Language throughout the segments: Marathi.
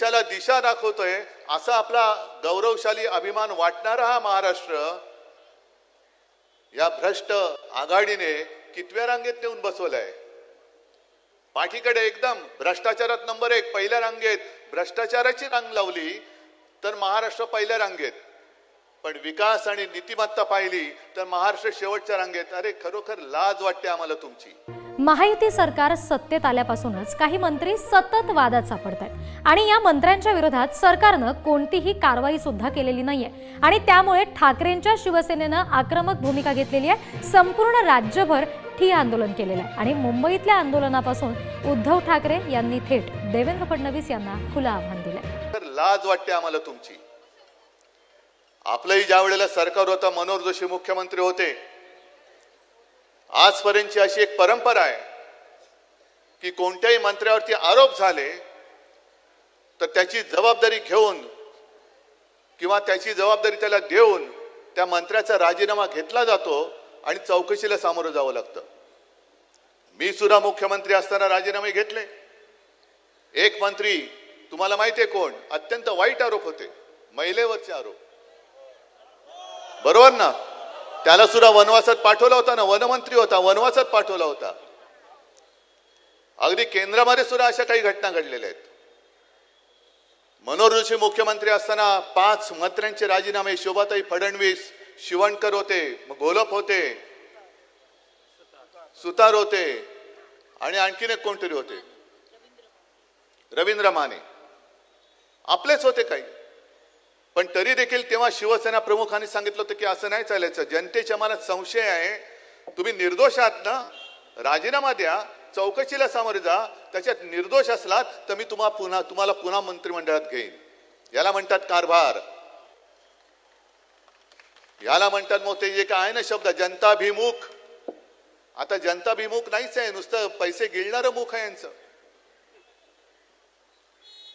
देशाला दिशा दाखवतोय असा आपला गौरवशाली अभिमान वाटणारा हा महाराष्ट्र या भ्रष्ट आघाडीने कितव्या रांगेत नेऊन बसवलाय? पाठीकडे एकदम भ्रष्टाचारात नंबर एक पहिल्या रांगेत भ्रष्टाचाराची रांग लावली तर महाराष्ट्र पहिल्या रांगेत. पण विकास आणि नीतिमत्ता पाहिली तर महाराष्ट्र शेवटच्या रांगेत अरे खरोखर लाज वाटते आम्हाला तुमची. महायुती सरकार सत्तेत आल्यापासूनच काही मंत्री सतत वादात सापडत आहेत आणि या मंत्र्यांच्या विरोधात सरकारनं कोणतीही कारवाई सुद्धा केलेली नाहीये. आणि त्यामुळे ठाकरेंच्या शिवसेनेनं आक्रमक भूमिका घेतलेली आहे. संपूर्ण राज्यभर ठिय्या आंदोलन केलेलं आहे. आणि मुंबईतल्या आंदोलनापासून उद्धव ठाकरे यांनी थेट देवेंद्र फडणवीस यांना खुलं आव्हान दिलंय. तर लाज वाटते आम्हाला तुमची. आपलंही ज्या वेळेला सरकार होतं मनोहर जोशी मुख्यमंत्री होते आजपर्यंतची अशी एक परंपरा आहे की कोणत्याही मंत्र्यावरती आरोप झाले तर त्याची जबाबदारी घेऊन किंवा त्याची जबाबदारी त्याला देऊन त्या मंत्र्याचा राजीनामा घेतला जातो आणि चौकशीला सामोरं जावं लागतं. मी सुद्धा मुख्यमंत्री असताना राजीनामे घेतले. एक मंत्री तुम्हाला माहिती आहे कोण? अत्यंत वाईट आरोप होते. महिलेवरचे आरोप. बरोबर ना? त्याला सुद्धा वनवासात पाठवला होता ना? वनमंत्री होता वनवासात पाठवला होता. अगदी केंद्रामध्ये सुद्धा अशा काही घटना घडलेल्या आहेत. मनोहर जोशी मुख्यमंत्री असताना पाच मंत्र्यांचे राजीनामे शोभाताई फडणवीस शिवणकर होते गोलप होते सुतार होते आणि आणखीन एक कोणतरी होते. रवींद्र माने. आपलेच होते काही. पण तरी देखील तेव्हा शिवसेना प्रमुखांनी सांगितलं होतं की असं नाही चालायचं. जनतेच्या मनात संशय आहे. तुम्ही निर्दोष आहात ना? राजीनामा द्या. चौकशीला सामोरे जा. त्याच्यात निर्दोष असलात तर मी तुम्हाला पुन्हा तुम्हाला पुन्हा मंत्रिमंडळात घेईन. याला म्हणतात कारभार. याला म्हणतात मग ते जे काय आहे ना शब्द जनताभिमुख. आता जनताभिमुख नाहीच आहे. नुसतं पैसे गिळणारं मुख आहे यांचं.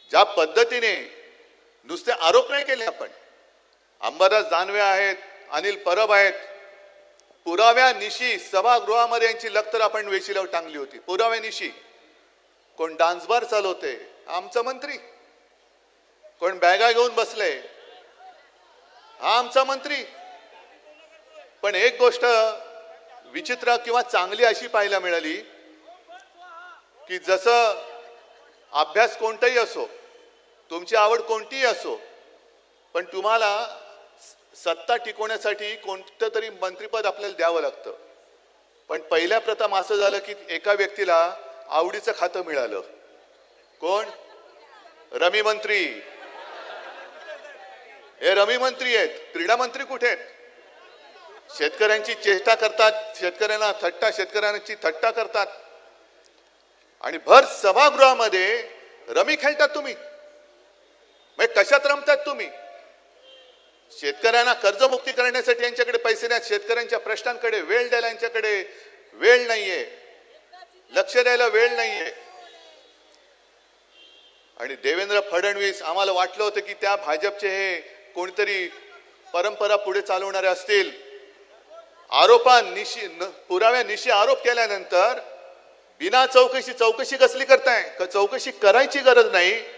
ज्या पद्धतीने नुसते आरोप नाही केले आपण. अंबादास दानवे आहेत अनिल परब आहेत. पुराव्या निशी सभागृहामध्ये यांची लक्तर आपण वेशीला टांगली होती. पुराव्या निशी. कोण डान्स बार चालवते आमचा मंत्री. कोण बॅगा घेऊन बसले? हा आमचा मंत्री. पण एक गोष्ट विचित्र किंवा चांगली अशी पाहायला मिळाली की जसं अभ्यास कोणताही असो तुमची आवड कोणतीही असो पण तुम्हाला सत्ता टिकवण्यासाठी कोणतं तरी मंत्रीपद आपल्याला द्यावं लागतं. पण पहिल्या प्रथम असं झालं की एका व्यक्तीला आवडीचं खातं मिळालं. कोण? रमी मंत्री. हे रमी मंत्री आहेत. क्रीडा मंत्री कुठे आहेत? शेतकऱ्यांची चेष्टा करतात शेतकऱ्यांना थट्टा शेतकऱ्यांची थट्टा करतात. आणि भर सभागृहामध्ये रमी खेळतात तुम्ही. मग कशात रमतात तुम्ही? शेतकऱ्यांना कर्जमुक्ती करण्यासाठी यांच्याकडे पैसे नाहीत. शेतकऱ्यांच्या प्रश्नांकडे वेळ द्यायला यांच्याकडे वेळ नाहीये. लक्ष द्यायला वेळ नाहीये. आणि देवेंद्र फडणवीस आम्हाला वाटलं होतं की त्या भाजपचे हे कोणतरी परंपरा पुढे चालवणारे असतील. आरोपा निशी न- पुराव्या निशी आरोप केल्यानंतर बिना चौकशी चौकशी कसली करताय? चौकशी करायची गरज नाही.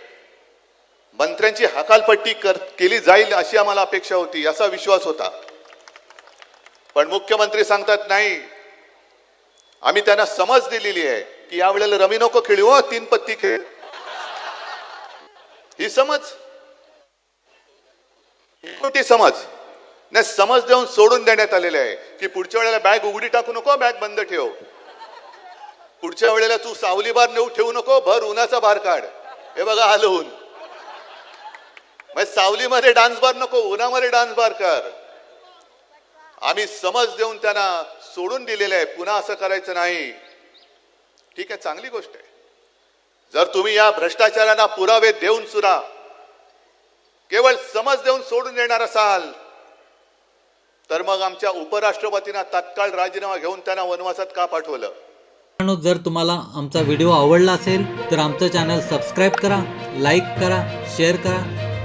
मंत्र्यांची हकालपट्टी कर केली जाईल अशी आम्हाला अपेक्षा होती असा विश्वास होता. पण मुख्यमंत्री सांगतात नाही आम्ही त्यांना समज दिलेली आहे की यावेळेला रमी नको खेळू हो, तीन पत्ती खेळ. ही समज. कोणती समज. नाही समज देऊन सोडून देण्यात आलेले आहे की पुढच्या वेळेला बॅग उघडी टाकू नको बॅग बंद ठेव. पुढच्या वेळेला तू सावली बार नेऊ ठेवू नको भर उन्हाचा बार काढ. हे बघा आलं ऊन मग सावलीमध्ये डान्स बार नको उन्हामध्ये डान्स बार कर. आम्ही समज देऊन त्यांना सोडून दिलेलं आहे. पुन्हा असं करायचं नाही. ठीक आहे चांगली गोष्ट आहे. जर तुम्ही या भ्रष्टाचारांना पुरावे देऊन सुद्धा केवळ समज देऊन सोडून देणार असाल तर मग आमच्या उपराष्ट्रपतींना तात्काळ राजीनामा घेऊन त्यांना वनवासात का पाठवलं? जर तुम्हाला आमचा व्हिडिओ आवडला असेल तर आमचं चॅनल सबस्क्राईब करा लाईक करा शेअर करा.